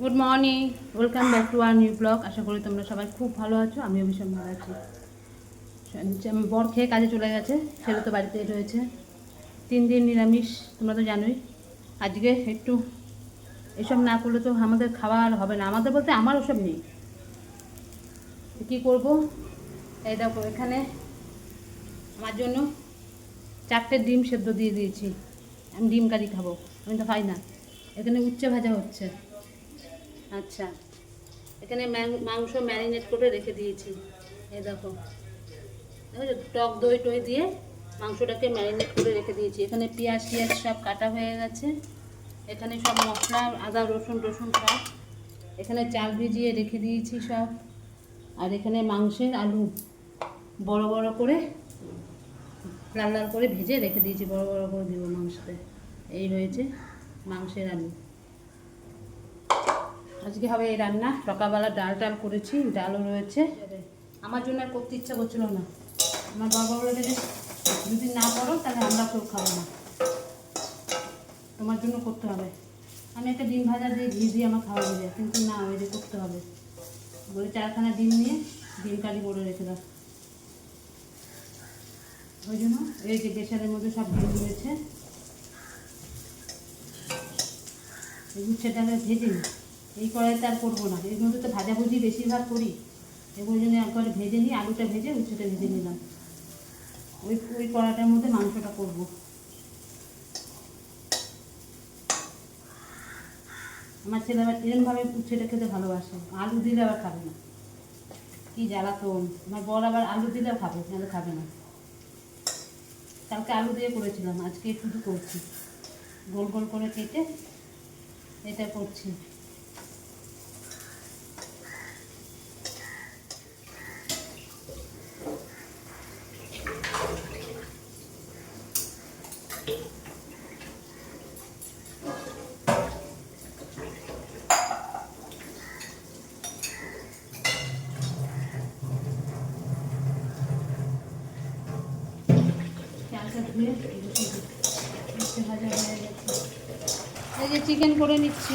Good morning welcome back to our new blog আশা করি তোমরা সবাই খুব ভালো আছো, আমিও ভীষণ ভালো আছি। বর খেয়ে কাজে চলে গেছে ছেলে তো বাড়িতে রয়েছে। তিন দিন নিরামিষ, তোমরা তো জানোই। আজকে একটু এসব না করলে তো আমাদের খাওয়া আর হবে না। আমাদের বলতে আমার ওসব নেই। কী করব? এই দেখো, এখানে আমার জন্য চারটে ডিম সেদ্ধ দিয়ে দিয়েছি। আমি ডিম কারি খাব, আমি তো খাই না। এখানে উচ্ছে ভাজা হচ্ছে। আচ্ছা। এখানে মাংস ম্যারিনেট করে রেখে দিয়েছি। এই দেখো। দেখো টক দই টই দিয়ে মাংসটাকে ম্যারিনেট করে রেখে দিয়েছি। এখানে পেঁয়াজ টিয়াজ সব কাটা হয়ে গেছে। এখানে সব মশলা, আদা, রসুন টসুন সব। এখানে চাল ভিজিয়ে রেখে দিয়েছি সব। আর এখানে মাংসের আলু বড় বড় করে, লাল লাল করে ভেজে রেখে দিয়েছি। বড় বড় করে দিব মাংসতে। এই হয়েছে মাংসের আলু। আজকে হবে এই রান্না। সকালবেলা ডাল টাল করেছি, ডালও রয়েছে। আমার জন্য আর করতে ইচ্ছা করছিল না। আমার বাবা বলে যে, যদি না করো, তাহলে আমরা কেউ খাব না। তোমার জন্য করতে হবে। আমি একটা ডিম ভাজা দিয়ে ঘি দিয়ে আমার খাওয়া হয়ে যায়, কিন্তু না, ওই যে করতে হবে। বলে চারখানা ডিম নিয়ে ডিম কারি করে রেখে দাও ওই জন্য এই যে প্রেশারের মধ্যে সব ডিম রয়েছে। ভেজে নিই। এই কড়াইতে আর করব না। এর মধ্যে তো ভাজাভুজি বেশিরভাগ করি। এগুলো জন্য একবার ভেজে নিই আলুটা ভেজে উচ্ছেটা ভেজে নিলাম। ওই ওই কড়াটার মধ্যে মাংসটা করব। আমার ছেলে আবার এরমভাবে উচ্ছেটা খেতে ভালোবাসে। আলু দিলে আবার খাবে না। কি জ্বালাতন। আমার বর আবার আলু দিলেও খাবে, নাহলে খাবে না। কালকে আলু দিয়ে করেছিলাম, আজকে শুধু করছি। গোল গোল করে কেটে এটা করছি। এই যে চিকেন করে নিচ্ছি।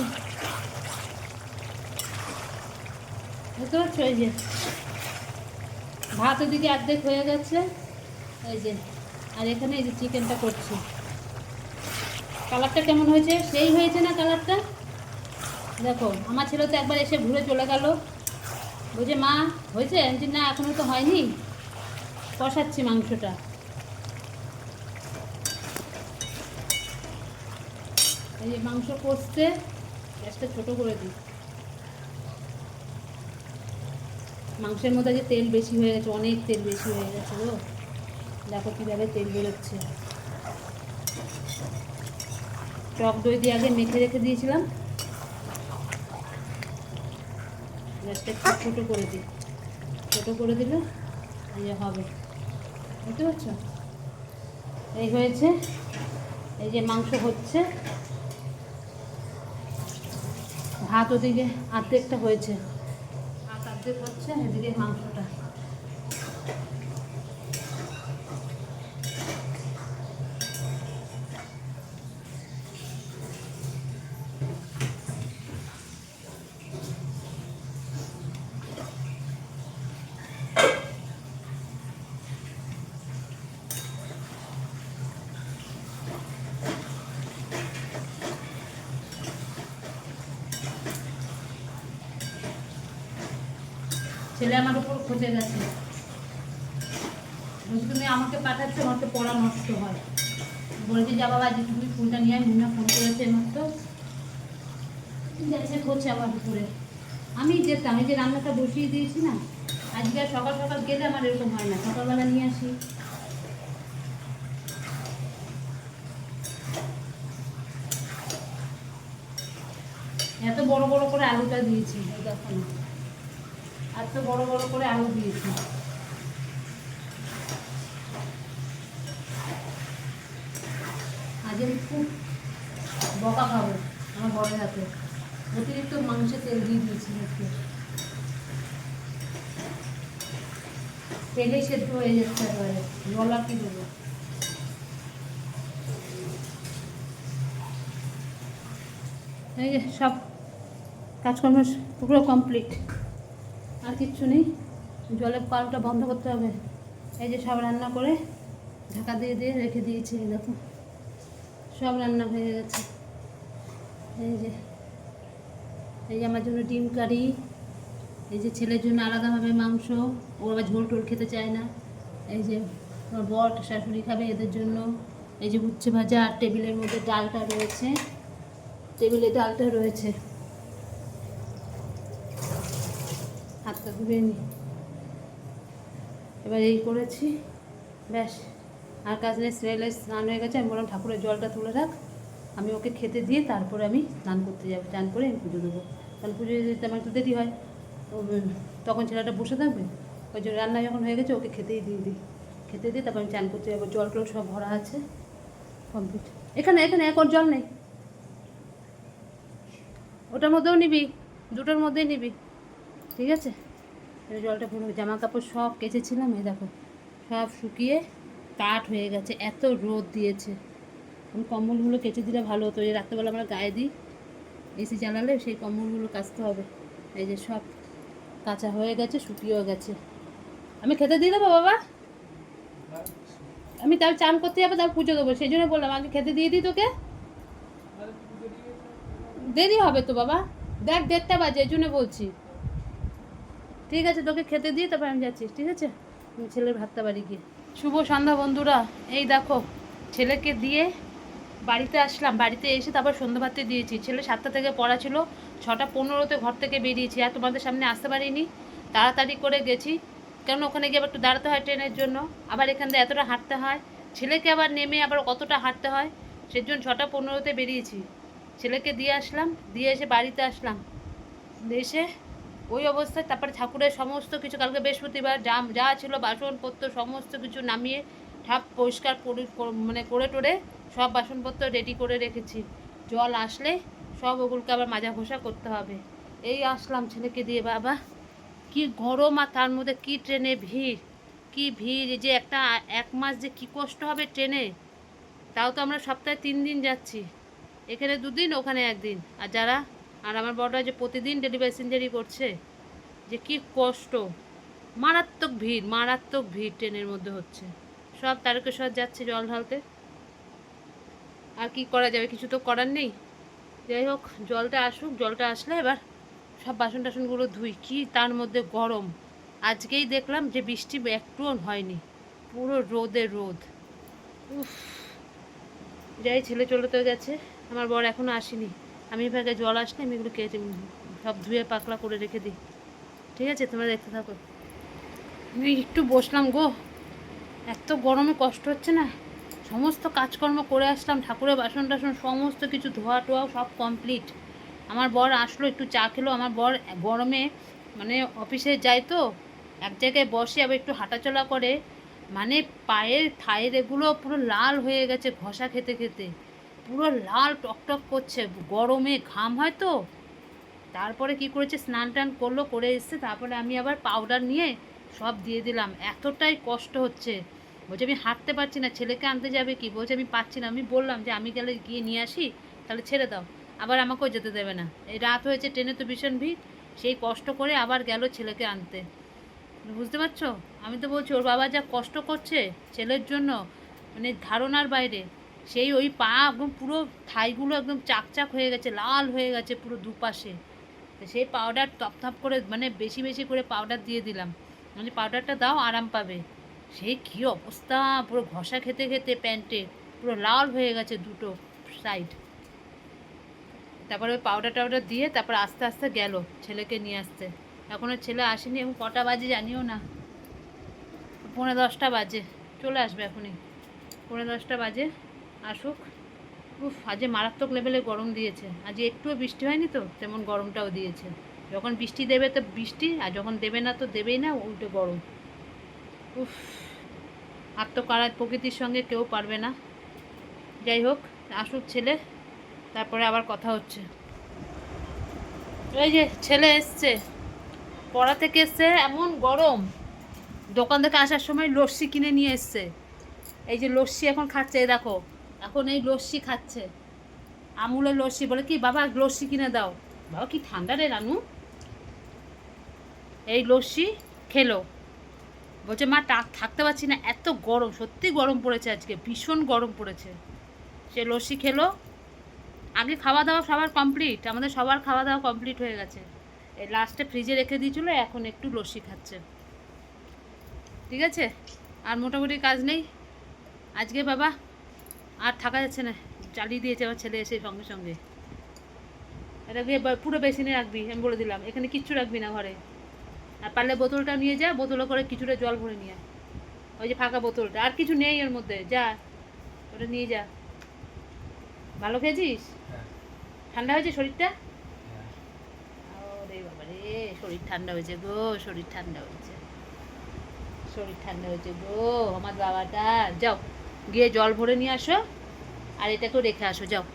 বুঝতে পারছ? এই যে ভাত ওদিকে অর্ধেক হয়ে গেছে। এই যে, আর এখানে এই যে চিকেনটা করছি। কালারটা কেমন হয়েছে? সেই হয়েছে না কালারটা দেখো, আমার ছেলে তো একবার এসে ঘুরে চলে গেল। বলছে, মা, হয়েছে? না এখনও তো হয়নি। কষাচ্ছি মাংসটা। এই যে মাংস কষতে গ্যাসটা ছোটো করে দিই। মাংসের মধ্যে যে তেল বেশি হয়ে গেছে, অনেক তেল বেশি হয়ে গেছে গো। দেখো কীভাবে তেল বেরোচ্ছে। টক দই দিয়ে আগে মেখে রেখে দিয়েছিলাম। গ্যাসটা একটু ছোটো করে দিই। ছোটো করে দিলে এই যে হবে। বুঝতে পারছ? এই হয়েছে। এই যে মাংস হচ্ছে। ভাত ওদিকে আর্ধেকটা হয়েছে। ভাত আর্ধেক হচ্ছে এদিকে মাংসটা। ছেলে আমার উপর খোঁজে গেছে। বলছি, তুমি আমাকে পাঠাচ্ছ, আমার তো পড়া নষ্ট হয়। বলেছি, যা বাবা, আজকে তুমি ফুলটা নিয়ে মুন্না ফোন করেছে মাত্র গেছে খোঁজে আমার উপরে। আমি যেতাম, এই যে রান্নাটা বসিয়ে দিয়েছি না, আজকে আর সকাল সকাল গেলে আমার এরকম হয় না, সকালবেলা নিয়ে আসি। এত বড় বড় করে আলুটা দিয়েছি। দেখো না এত বড় বড় করে আলু দিয়েছি। আজ আমি খুব বকা খাব আমার বড়ের হাতে অতিরিক্ত মাংসে তেল দিয়ে দিয়েছি একটু তেলেই সেদ্ধ হয়ে যাচ্ছে একেবারে। জল আর কি দেবো এই যে সব কাজকর্ম পুরো কমপ্লিট আর কিচ্ছু নেই। জলের কলটা বন্ধ করতে হবে। এই যে সব রান্না করে ঢাকা দিয়ে দিয়ে রেখে দিয়েছি দেখো। সব রান্না হয়ে গেছে। এই যে এই যে আমার জন্য ডিম কারি, এই যে ছেলের জন্য আলাদাভাবে মাংস, ও আবার ঝোল টোল খেতে চায় না। এই যে আমার বট শাশুড়ি খাবে এদের জন্য। এই যে উচ্ছে ভাজা আর টেবিলের মধ্যে ডালটা রয়েছে। টেবিলে ডালটা রয়েছে। হাতটা ধুয়ে নি। এবার এই করেছি। ব্যাস, আর কাজ নেই স্মেলে স্নান হয়ে গেছে। আমি বললাম, ঠাকুরের জলটা তুলে রাখ। আমি ওকে খেতে দিয়ে তারপরে আমি স্নান করতে যাব। স্নান করে আমি পুজো দেবো। কারণ পুজো দিতে আমার একটু দেরি হয়। তখন ছেলেটা বসে থাকবে। ওই জন্য রান্না যখন হয়ে গেছে, ওকে খেতেই দিয়ে দিই। খেতে দিয়ে তারপর আমি চান করতে যাব। জল টল সব ভরা আছে। কমপ্লিট। এখানে এখানে, এক জল নেই। ওটার মধ্যেও নিবি। দুটোর মধ্যেই নিবি। ঠিক আছে? এই জলটা পুরো জামা কাপড় সব কেচেছিলাম, এই দেখো, সব শুকিয়ে কাঠ হয়ে গেছে, এত রোদ দিয়েছে। আমি কম্বলগুলো কেচে দিলে ভালো হতো। এই রাত্রেবেলা আমরা গায়ে দিই এসি চালালে সেই কম্বলগুলো কাচতে হবে। এই যে সব কাঁচা হয়ে গেছে, শুকিয়েও গেছে। আমি খেতে দিয়ে দেবো বাবা? আমি তার চান করতে যাব তার পুজো দেবো। সেই জন্য বললাম, আগে খেতে দিয়ে দিই তোকে। দেরি হবে তো বাবা? দেখ, দেড়টা বাজে, এই জন্য বলছি। ঠিক আছে, তোকে খেতে দিয়ে তারপর আমি যাচ্ছি, ঠিক আছে? ছেলের ভাতটা বাড়ি গিয়ে। শুভ সন্ধ্যা বন্ধুরা, এই দেখো, ছেলেকে দিয়ে বাড়িতে আসলাম, বাড়িতে এসে তারপর সন্ধ্যা ভাতে দিয়েছি। ছেলে সাতটা থেকে পড়া ছিল, ছটা পনেরোতে ঘর থেকে বেরিয়েছি, আর তোমাদের সামনে আসতে পারিনি। তাড়াতাড়ি করে গেছি কারণ ওখানে গিয়ে আবার একটু দাঁড়াতে হয় ট্রেনের জন্য। আবার এখান থেকে এতটা হাঁটতে হয়, ছেলেকে আবার নেমে আবার কতটা হাঁটতে হয়, সেজন্য ছটা পনেরোতে বেরিয়েছি। ছেলেকে দিয়ে আসলাম, দিয়ে এসে বাড়িতে আসলাম। এসে ওই অবস্থায় তারপরে ঠাকুরের সমস্ত কিছু, কালকে বৃহস্পতিবার যা যা ছিল বাসনপত্র সমস্ত কিছু নামিয়ে ঠাপ পরিষ্কার করে মানে করে টোরে সব বাসনপত্র রেডি করে রেখেছি। জল আসলে সব ওগুলোকে আবার মাজা ঘষা করতে হবে। এই আসলাম ছেলেকে দিয়ে, বাবা। কি গরম আর তার মধ্যে কি ট্রেনে ভিড়? কি ভিড় যে একটা, এক মাস যে কি কষ্ট হবে ট্রেনে? তাও তো আমরা সপ্তাহে তিন দিন যাচ্ছি। এখানে দুদিন, ওখানে একদিন। আর যারা আর আমার বড়রা যে প্রতিদিন ডেলি প্যাসেঞ্জারই করছে, যে কি কষ্ট। মারাত্মক ভিড় মারাত্মক ভিড় ট্রেনের মধ্যে হচ্ছে। সব তারকেশ্বর যাচ্ছে জল ঢালতে। আর কি করা যাবে, কিছু তো করার নেই। যাই হোক, জলটা আসুক, জলটা আসলে এবার সব বাসন টাসনগুলো ধুই। কি তার মধ্যে গরম। আজকেই দেখলাম যে বৃষ্টি একটুও হয়নি। পুরো রোদে রোদ। উফ, যাই ছেলে চলে তো গেছে আমার বর এখনও আসেনি। আমি ভাগে জল আসলে আমি এগুলো কেটে সব ধুয়ে পাকলা করে রেখে দিই। ঠিক আছে? তোমরা দেখতে থাকো। আমি একটু বসলাম গো। এত গরমে কষ্ট হচ্ছে না। সমস্ত কাজকর্ম করে আসলাম, ঠাকুরের বাসন টাসন সমস্ত কিছু ধোয়া টোয়া সব কমপ্লিট আমার বর আসলো, একটু চা খেলো। আমার বর গরমে মানে অফিসে যায় তো, এক জায়গায় বসে আবার একটু হাঁটাচলা করে। মানে পায়ের, থায়ের এগুলো পুরো লাল হয়ে গেছে, ঘষা খেতে খেতে। পুরো লাল টকটক করছে, গরমে ঘাম হয় তো। তারপরে কি করেছে? স্নান টান করল, করে এসছে, তারপরে আমি আবার পাউডার নিয়ে সব দিয়ে দিলাম। এতটাই কষ্ট হচ্ছে। বলছে, আমি হাঁটতে পারছি না, ছেলেকে আনতে যাবে কি? বলছে, আমি পাচ্ছি না। আমি বললাম যে, আমি গেলে গিয়ে নিয়ে আসি, তাহলে ছেড়ে দাও। আবার আমাকেও যেতে দেবে না। এই রাত হয়েছে, ট্রেনে তো ভীষণ ভিড়। সেই কষ্ট করে আবার গেল ছেলেকে আনতে। বুঝতে পারছ? আমি তো বলছি, ওর বাবা যা কষ্ট করছে ছেলের জন্য মানে ধারণার বাইরে। সেই ওই পা একদম পুরো থাইগুলো একদম চাকচাক হয়ে গেছে, লাল হয়ে গেছে পুরো দুপাশে। তো সেই পাউডার টপ থপ করে মানে বেশি বেশি করে পাউডার দিয়ে দিলাম। মানে পাউডারটা দাও, আরাম পাবে। সেই কী অবস্থা, পুরো ঘষা খেতে খেতে প্যান্টে পুরো লাল হয়ে গেছে দুটো সাইড তারপরে ওই পাউডার টাউডার দিয়ে তারপর আস্তে আস্তে গেল ছেলেকে নিয়ে আসতে। এখনও ছেলে আসেনি এবং কটা বাজে জানিও না। পৌনে দশটা বাজে, চলে আসবে এখনই। পৌনে দশটা বাজে। আসুক। উফ, আজকে মারাত্মক লেভেলে গরম দিয়েছে। আজ একটুও বৃষ্টি হয়নি তো, তেমন গরমটাও দিয়েছে। যখন বৃষ্টি দেবে তো বৃষ্টি, আর যখন দেবে না তো দেবেই না, উল্টো গরম। উফ, আর তো কারা প্রকৃতির সঙ্গে কেউ পারবে না। যাই হোক, আসুক ছেলে, তারপরে আবার কথা হচ্ছে। এই যে ছেলে এসছে, পড়া থেকে এসছে, এমন গরম। দোকান থেকে আসার সময় লস্যি কিনে নিয়ে এসছে। এই যে লস্যি এখন খাচ্ছে, এই দেখো। এখন এই লস্যি খাচ্ছে। আমুলের লস্যি বলে কি, বাবা, লস্যি কিনে দাও। বাবা, কি ঠান্ডা রে রানু। এই লস্যি খেলো। বলছে, মা থাকতে পারছি না, এত গরম, সত্যি গরম পড়েছে আজকে, ভীষণ গরম পড়েছে। সে লস্যি খেলো। আগে খাওয়া দাওয়া সবার কমপ্লিট আমাদের সবার খাওয়া দাওয়া কমপ্লিট হয়ে গেছে। এই লাস্টে ফ্রিজে রেখে দিয়েছিল, এখন একটু লস্যি খাচ্ছে। ঠিক আছে? আর মোটামুটি কাজ নেই। আজকে বাবা আর থাকা যাচ্ছে না চালিয়ে দিয়েছে আমার ছেলে এসে সঙ্গে সঙ্গে। এটা গিয়ে পুরো বেসিনে রাখবি আমি বলে দিলাম। এখানে কিচ্ছু রাখবি না ঘরে। আর পারলে বোতলটা নিয়ে যা বোতলে করে কিছুটা জল ভরে নিয়ে ওই যে ফাঁকা বোতলটা আর কিছু নেই এর মধ্যে যা ওটা নিয়ে যা। ভালো খেয়েছিস? ঠান্ডা হয়েছে শরীরটা? ওরে বাবা রে শরীর ঠান্ডা হয়েছে গো শরীর ঠান্ডা হয়েছে। শরীর ঠান্ডা হয়েছে গো আমার বাবাটা যাও। গিয়ে জল ভরে নিয়ে আসো আর এটাকেও রেখে আসো, যাও।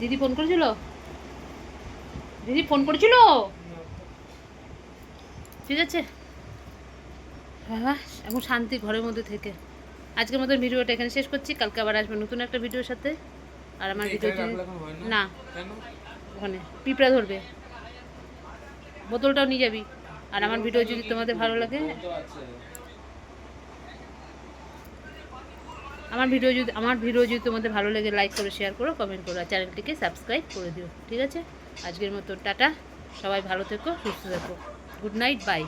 দিদি ফোন করেছিল? দিদি ফোন করেছিল? ঠিক আছে। বাবা এখন শান্তি ঘরের মধ্যে থেকে। আজকের মতো ভিডিওটা এখানে শেষ করছি। কালকে আবার আসব নতুন একটা ভিডিওর সাথে। আর আমার ভিডিও না। কেন? ওখানে পিঁপড়া ধরবে। বোতলটাও নিয়ে যাবি। আর আমার ভিডিও যদি তোমাদের ভালো লাগে আমার ভিডিও যদি আমার ভিডিও যদি তোমাদের ভালো লাগে লাইক করো শেয়ার করো কমেন্ট করো আর চ্যানেলটিকে সাবস্ক্রাইব করে দিও। ঠিক আছে? আজকের মতো টাটা। সবাই ভালো থেকো সুস্থ থেকো। Good night bye